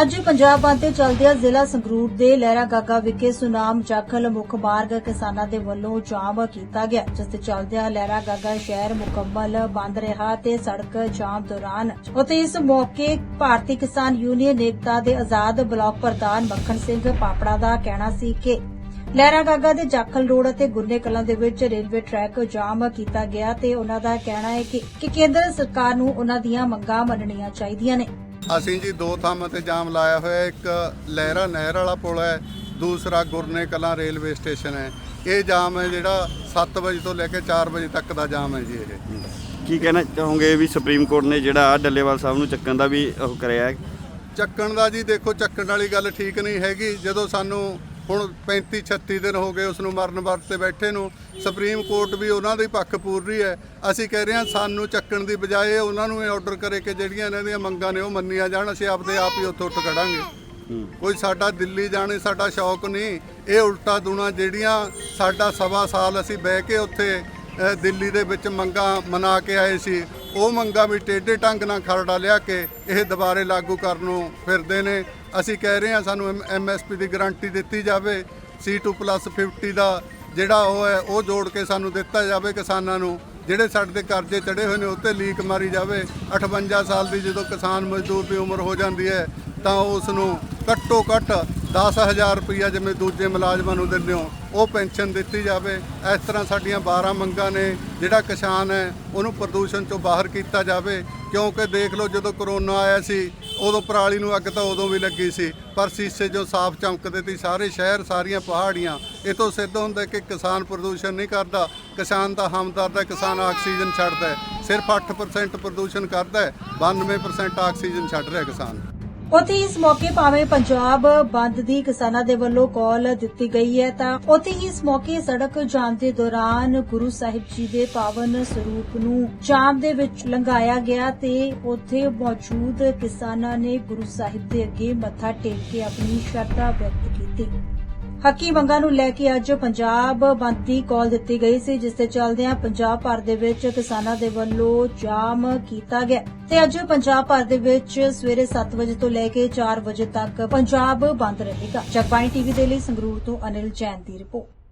ਅੱਜ ਪੰਜਾਬ ਬੰਦ ਤੇ ਚੱਲਦਿਆਂ ਜ਼ਿਲ੍ਹਾ ਸੰਗਰੂਰ ਦੇ ਲਹਿਰਾ ਗਾਗਾ ਵਿਖੇ ਸੁਨਾਮ ਜਾਖਲ ਮੁੱਖ ਮਾਰਗ ਕਿਸਾਨਾਂ ਦੇ ਵੱਲੋਂ ਜਾਮ ਕੀਤਾ ਗਿਆ, ਜਿਸ ਤੇ ਚੱਲਦਿਆਂ ਲਹਿਰਾ ਗਾਗਾ ਸ਼ਹਿਰ ਮੁਕੰਮਲ ਬੰਦ ਰਿਹਾ ਤੇ ਸੜਕ ਜਾਮ ਦੌਰਾਨ ਉਤੇ ਇਸ ਮੌਕੇ ਭਾਰਤੀ ਕਿਸਾਨ ਯੂਨੀਅਨ ਏਕਤਾ ਦੇ ਆਜ਼ਾਦ ਬਲਾਕ ਪ੍ਰਧਾਨ ਮੱਖਣ ਸਿੰਘ ਪਾਪੜਾ ਦਾ ਕਹਿਣਾ ਸੀ ਕਿ ਲਹਿਰਾ ਗਾਗਾ ਦੇ ਜਾਖਲ ਰੋਡ ਅਤੇ ਗੁਰਨੇ ਕਲਾਂ ਦੇ ਵਿੱਚ ਰੇਲਵੇ ਟਰੈਕ ਜਾਮ ਕੀਤਾ ਗਿਆ ਤੇ ਉਹਨਾਂ ਦਾ ਕਹਿਣਾ ਹੈ ਕਿ ਕੇਂਦਰ ਸਰਕਾਰ ਨੂੰ ਉਹਨਾਂ ਦੀਆਂ ਮੰਗਾਂ ਮੰਨਣੀਆਂ ਚਾਹੀਦੀਆਂ ਨੇ। ਅਸੀਂ ਜੀ ਦੋ ਥਾਵਾਂ ਤੇ ਜਾਮ ਲਾਇਆ ਹੋਇਆ। ਇੱਕ ਲਹਿਰਾ ਨਹਿਰ ਵਾਲਾ ਪੁਲ ਹੈ ਦੂਸਰਾ ਗੁਰਨੇ ਕਲਾਂ ਰੇਲਵੇ ਸਟੇਸ਼ਨ ਹੈ। ਇਹ ਜਾਮ ਹੈ ਜਿਹੜਾ 7 ਵਜੇ ਤੋਂ ਲੈ ਕੇ 4 ਵਜੇ ਤੱਕ ਦਾ ਜਾਮ ਹੈ ਜੀ ਇਹ। ਕੀ ਕਹਿਣਾ ਚਾਹੋਗੇ ਵੀ ਸੁਪਰੀਮ ਕੋਰਟ ਨੇ ਜਿਹੜਾ ਡੱਲੇਵਾਲ ਸਾਹਿਬ ਨੂੰ ਚੱਕਣ ਦਾ ਵੀ ਉਹ ਕਰਿਆ ਹੈ? ਚੱਕਣ ਦਾ ਜੀ ਦੇਖੋ ਚੱਕਣ ਵਾਲੀ ਗੱਲ ਠੀਕ ਨਹੀਂ ਹੈਗੀ। ਜਦੋਂ ਸਾਨੂੰ ਹੁਣ 35 36 ਦਿਨ ਹੋ ਗਏ ਉਸ ਨੂੰ ਮਰਨ ਵਰਤ ਤੇ ਬੈਠੇ ਨੂੰ। ਸੁਪਰੀਮ ਕੋਰਟ ਵੀ ਉਹਨਾਂ ਦਾ ਪੱਖ ਪੂਰ ਰਹੀ ਹੈ। ਅਸੀਂ ਕਹਿ ਰਹੇ ਹਾਂ ਸਾਨੂੰ ਚੱਕਣ ਦੀ ਬਜਾਏ ਉਹਨਾਂ ਨੂੰ ਇਹ ਆਰਡਰ ਕਰੇ ਕਿ ਜਿਹੜੀਆਂ ਇਹਨਾਂ ਦੀਆਂ ਮੰਗਾਂ ਨੇ ਉਹ ਮੰਨੀਆਂ ਜਾਣ, ਅਸੀਂ ਆਪਦੇ ਆਪ ਹੀ ਉੱਥੋਂ ਉੱਠ ਖੜਾਂਗੇ। ਕੋਈ ਸਾਡਾ ਦਿੱਲੀ ਜਾਣੇ, ਸਾਡਾ ਸ਼ੌਕ ਨਹੀਂ। ਇਹ ਉਲਟਾ ਦੂਣਾ ਜਿਹੜੀਆਂ ਸਾਡਾ ਸਵਾ ਸਾਲ ਅਸੀਂ ਬਹਿ ਕੇ ਉੱਥੇ ਦਿੱਲੀ ਦੇ ਵਿੱਚ ਮੰਗਾਂ ਮਨਾ ਕੇ ਆਏ ਸੀ ਉਹ ਮੰਗਾਂ ਵੀ ਟੇਢੇ ਢੰਗ ਨਾਲ ਖਰੜਾ ਲਿਆ ਕੇ ਇਹ ਦੁਬਾਰੇ ਲਾਗੂ ਕਰਨ ਨੂੰ ਫਿਰਦੇ ਨੇ। ਅਸੀਂ ਕਹਿ ਰਹੇ ਹਾਂ ਸਾਨੂੰ ਐਮਐਸਪੀ ਦੀ ਗਾਰੰਟੀ ਦਿੱਤੀ ਜਾਵੇ C2+50 ਦਾ ਜਿਹੜਾ ਉਹ ਹੈ, ਉਹ ਜੋੜ ਕੇ ਸਾਨੂੰ ਦਿੱਤਾ ਜਾਵੇ ਕਿਸਾਨਾਂ ਨੂੰ। ਜਿਹੜੇ ਸਾਡੇ ਤੇ ਕਰਜ਼ੇ ਚੜੇ ਹੋਏ ਨੇ ਉੱਤੇ ਲੀਕ ਮਾਰੀ ਜਾਵੇ। 58 ਸਾਲ ਦੀ ਜਦੋਂ ਕਿਸਾਨ ਮਜ਼ਦੂਰ ਦੀ ਉਮਰ ਹੋ ਜਾਂਦੀ ਹੈ, ਤਾਂ ਉਸ ਨੂੰ ਘੱਟੋ ਘੱਟ 10000 ਰੁਪਈਆ ਜਿਵੇਂ ਦੂਜੇ ਮੁਲਾਜ਼ਮਾਂ ਨੂੰ ਦਿੰਦੇ ਹੋ, ਉਹ ਪੈਨਸ਼ਨ ਦਿੱਤੀ ਜਾਵੇ। ਇਸ ਤਰ੍ਹਾਂ ਸਾਡੀਆਂ 12 ਮੰਗਾਂ ਨੇ, ਜਿਹੜਾ ਕਿਸਾਨ ਹੈ, ਉਹਨੂੰ ਪ੍ਰਦੂਸ਼ਣ ਤੋਂ ਬਾਹਰ ਕੀਤਾ ਜਾਵੇ। ਕਿਉਂਕਿ ਦੇਖ ਲਓ, ਜਦੋਂ ਕਰੋਨਾ ਆਇਆ ਸੀ, ਉਦੋਂ ਪਰਾਲੀ ਨੂੰ ਅੱਗ ਤਾਂ ਉਦੋਂ ਵੀ ਲੱਗੀ ਸੀ। ਪਰ ਸੀਸੇ ਜੋ ਸਾਫ਼ ਚਮਕਦੇ ਸੀ, ਸਾਰੇ ਸ਼ਹਿਰ, ਸਾਰੀਆਂ ਪਹਾੜੀਆਂ ਇਹ ਤੋਂ ਸਿੱਧ ਹੁੰਦਾ ਕਿ ਕਿਸਾਨ ਪ੍ਰਦੂਸ਼ਣ ਨਹੀਂ ਕਰਦਾ। ਕਿਸਾਨ ਦਾ ਹਮਦਰਦ ਹੈ, ਕਿਸਾਨ ਆਕਸੀਜਨ ਛੱਡਦਾ ਸਿਰਫ 8% ਪ੍ਰਦੂਸ਼ਣ ਕਰਦਾ ਹੈ 92% ਆਕਸੀਜਨ ਛੱਡ ਰਿਹਾ ਕਿਸਾਨ। ਉੱਥੇ ਇਸ ਮੌਕੇ ਭਾਵੇਂ ਪੰਜਾਬ ਬੰਦ ਦੀ ਕਿਸਾਨਾਂ ਦੇ ਵੱਲੋਂ ਕਾਲ ਦਿੱਤੀ ਗਈ ਹੈ, ਤਾਂ ਉੱਥੇ ਹੀ ਇਸ ਮੌਕੇ ਸੜਕ ਜਾਮ ਦੇ ਦੌਰਾਨ ਗੁਰੂ ਸਾਹਿਬ ਜੀ ਦੇ ਪਾਵਨ ਸਰੂਪ ਨੂੰ ਜਾਮ ਦੇ ਵਿੱਚ ਲੰਘਾਇਆ ਗਿਆ ਤੇ ਉੱਥੇ ਮੌਜੂਦ ਕਿਸਾਨਾਂ ਨੇ ਗੁਰੂ ਸਾਹਿਬ ਦੇ ਅੱਗੇ ਮੱਥਾ ਟੇਕ ਕੇ ਆਪਣੀ ਸ਼ਰਧਾ ਵਿਅਕਤ ਕੀਤੀ। ਹੱਕੀ ਮੰਗਾਂ ਨੂੰ ਲੈ ਕੇ ਅੱਜ ਪੰਜਾਬ ਬੰਦ ਦੀ ਕਾਲ ਦਿੱਤੀ ਗਈ ਸੀ, ਜਿਸ ਦੇ ਚੱਲਦਿਆਂ ਪੰਜਾਬ ਭਰ ਦੇ ਵਿੱਚ ਕਿਸਾਨਾਂ ਦੇ ਵੱਲੋਂ ਜਾਮ ਕੀਤਾ ਗਿਆ। ਤੇ ਅੱਜ ਪੰਜਾਬ ਭਰ ਦੇ ਵਿੱਚ ਸਵੇਰੇ 7 ਵਜੇ ਤੋਂ ਲੈ ਕੇ 4 ਵਜੇ ਤੱਕ ਪੰਜਾਬ ਬੰਦ ਰਹੇਗਾ। ਜਗਬਾਣੀ ਟੀਵੀ ਦੇ ਲਈ ਸੰਗਰੂਰ ਤੋਂ ਅਨਿਲ ਜੈਨ ਦੀ ਰਿਪੋਰਟ।